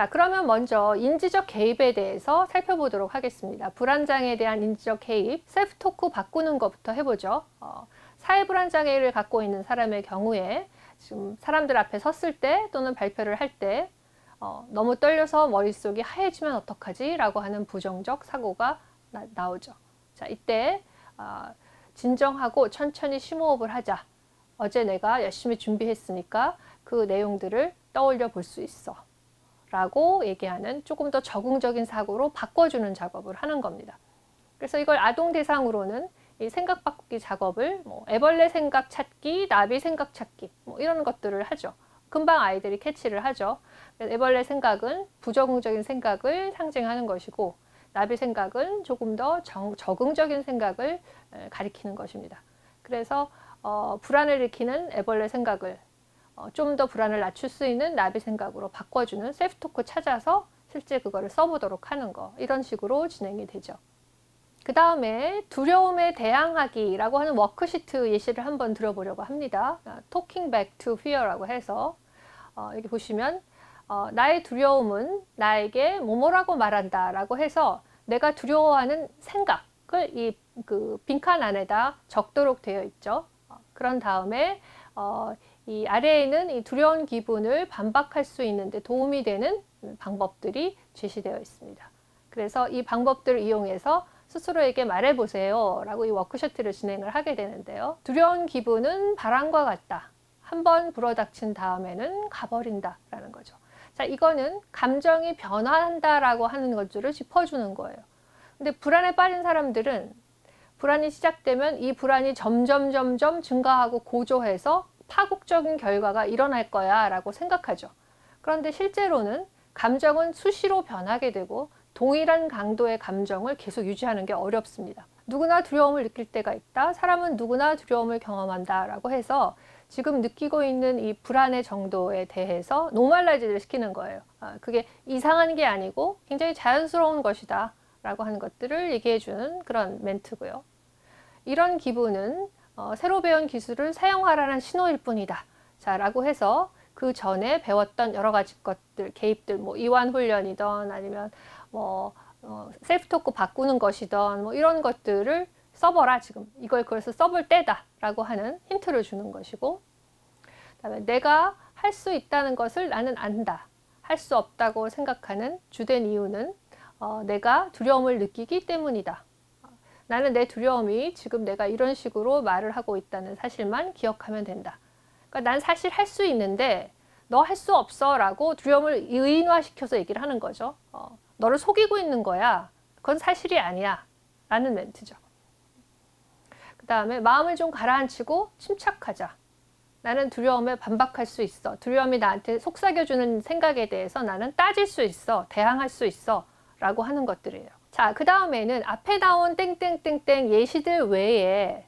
자, 그러면 먼저 인지적 개입에 대해서 살펴보도록 하겠습니다. 불안장애에 대한 인지적 개입, 셀프 토크 바꾸는 것부터 해보죠. 어, 사회 불안장애를 갖고 있는 사람의 경우에 지금 사람들 앞에 섰을 때 또는 발표를 할때 어, 너무 떨려서 머릿속이 하얘지면 어떡하지? 라고 하는 부정적 사고가 나, 오죠 자, 이때 어, 진정하고 천천히 심호흡을 하자. 어제 내가 열심히 준비했으니까 그 내용들을 떠올려 볼 수 있어. 라고 얘기하는 조금 더 적응적인 사고로 바꿔주는 작업을 하는 겁니다. 그래서 이걸 아동 대상으로는 이 생각 바꾸기 작업을 뭐 애벌레 생각 찾기, 나비 생각 찾기 뭐 이런 것들을 하죠. 금방 아이들이 캐치를 하죠. 애벌레 생각은 부적응적인 생각을 상징하는 것이고 나비 생각은 조금 더 정, 적응적인 생각을 가리키는 것입니다. 그래서 어, 불안을 일으키는 애벌레 생각을 어, 좀 더 불안을 낮출 수 있는 나비 생각으로 바꿔주는 셀프 토크 찾아서 실제 그거를 써보도록 하는 거 이런 식으로 진행이 되죠. 그 다음에 두려움에 대항하기라고 하는 워크시트 예시를 한번 들어보려고 합니다. 아, Talking back to fear라고 해서 어, 여기 보시면 어, 나의 두려움은 나에게 뭐뭐라고 말한다라고 해서 내가 두려워하는 생각을 이 그 빈칸 안에다 적도록 되어 있죠. 어, 그런 다음에 어, 이 아래에는 이 두려운 기분을 반박할 수 있는데 도움이 되는 방법들이 제시되어 있습니다. 그래서 이 방법들을 이용해서 스스로에게 말해보세요 라고 이 워크셔트를 진행을 하게 되는데요. 두려운 기분은 바람과 같다. 한번 불어닥친 다음에는 가버린다 라는 거죠. 자, 이거는 감정이 변화한다라고 하는 것들을 짚어주는 거예요. 근데 불안에 빠진 사람들은 불안이 시작되면 이 불안이 점점 점점 증가하고 고조해서 파국적인 결과가 일어날 거야 라고 생각하죠. 그런데 실제로는 감정은 수시로 변하게 되고 동일한 강도의 감정을 계속 유지하는 게 어렵습니다. 누구나 두려움을 느낄 때가 있다. 사람은 누구나 두려움을 경험한다. 라고 해서 지금 느끼고 있는 이 불안의 정도에 대해서 노멀라이즈를 시키는 거예요. 아, 그게 이상한 게 아니고 굉장히 자연스러운 것이다. 라고 하는 것들을 얘기해 주는 그런 멘트고요. 이런 기분은 어, 새로 배운 기술을 사용하라는 신호일 뿐이다. 자, 라고 해서 그 전에 배웠던 여러 가지 것들, 개입들, 뭐 이완 훈련이던 아니면 뭐 어, 셀프 토크 바꾸는 것이던 뭐 이런 것들을 써보라 지금 이걸 그래서 써볼 때다라고 하는 힌트를 주는 것이고 그다음에 내가 할 수 있다는 것을 나는 안다 할 수 없다고 생각하는 주된 이유는 어, 내가 두려움을 느끼기 때문이다 나는 내 두려움이 지금 내가 이런 식으로 말을 하고 있다는 사실만 기억하면 된다 그러니까 난 사실 할 수 있는데 너 할 수 없어 라고 두려움을 의인화시켜서 얘기를 하는 거죠 어, 너를 속이고 있는 거야. 그건 사실이 아니야. 라는 멘트죠. 그 다음에 마음을 좀 가라앉히고 침착하자. 나는 두려움에 반박할 수 있어. 두려움이 나한테 속삭여주는 생각에 대해서 나는 따질 수 있어. 대항할 수 있어. 라고 하는 것들이에요. 자, 그 다음에는 앞에 나온 땡땡땡땡 예시들 외에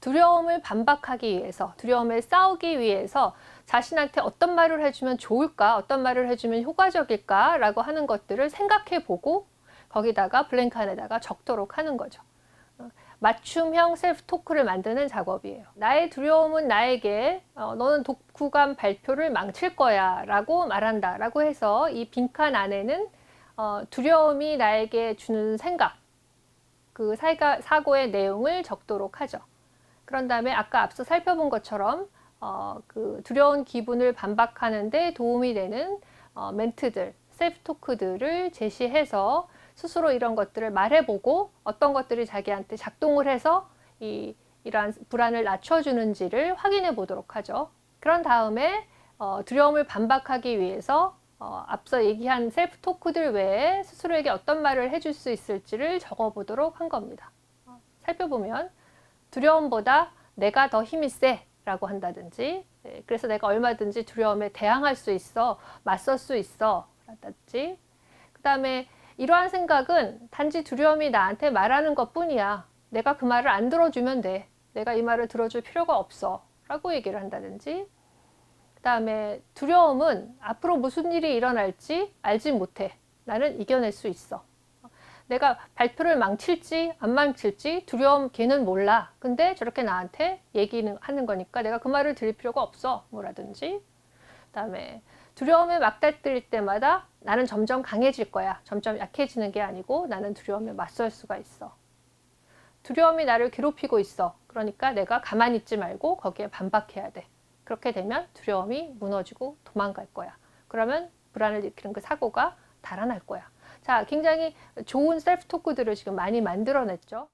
두려움을 반박하기 위해서, 두려움에 싸우기 위해서 자신한테 어떤 말을 해주면 좋을까, 어떤 말을 해주면 효과적일까 라고 하는 것들을 생각해 보고 거기다가 블랭크 안에다가 적도록 하는 거죠. 어, 맞춤형 셀프 토크를 만드는 작업이에요. 나의 두려움은 나에게 어, 너는 독후감 발표를 망칠 거야 라고 말한다 라고 해서 이 빈칸 안에는 어, 두려움이 나에게 주는 생각, 그 사가, 사고의 내용을 적도록 하죠. 그런 다음에 아까 앞서 살펴본 것처럼 어, 그 두려운 기분을 반박하는데 도움이 되는 어, 멘트들, 셀프 토크들을 제시해서 스스로 이런 것들을 말해보고 어떤 것들이 자기한테 작동을 해서 이, 이러한 불안을 낮춰주는지를 확인해 보도록 하죠. 그런 다음에 어, 두려움을 반박하기 위해서 어, 앞서 얘기한 셀프 토크들 외에 스스로에게 어떤 말을 해줄 수 있을지를 적어보도록 한 겁니다. 어, 살펴보면 두려움보다 내가 더 힘이 세 라고 한다든지 네, 그래서 내가 얼마든지 두려움에 대항할 수 있어 맞설 수 있어 라든지 그 다음에 이러한 생각은 단지 두려움이 나한테 말하는 것 뿐이야 내가 그 말을 안 들어주면 돼 내가 이 말을 들어줄 필요가 없어 라고 얘기를 한다든지 그 다음에 두려움은 앞으로 무슨 일이 일어날지 알지 못해 나는 이겨낼 수 있어 내가 발표를 망칠지 안 망칠지 두려움 걔는 몰라. 근데 저렇게 나한테 얘기는 하는 거니까 내가 그 말을 들을 필요가 없어. 뭐라든지. 그다음에 두려움에 막달릴 때마다 나는 점점 강해질 거야. 점점 약해지는 게 아니고 나는 두려움에 맞설 수가 있어. 두려움이 나를 괴롭히고 있어. 그러니까 내가 가만히 있지 말고 거기에 반박해야 돼. 그렇게 되면 두려움이 무너지고 도망갈 거야. 그러면 불안을 일으키는 그 사고가 달아날 거야. 자, 굉장히 좋은 셀프 토크들을 지금 많이 만들어냈죠.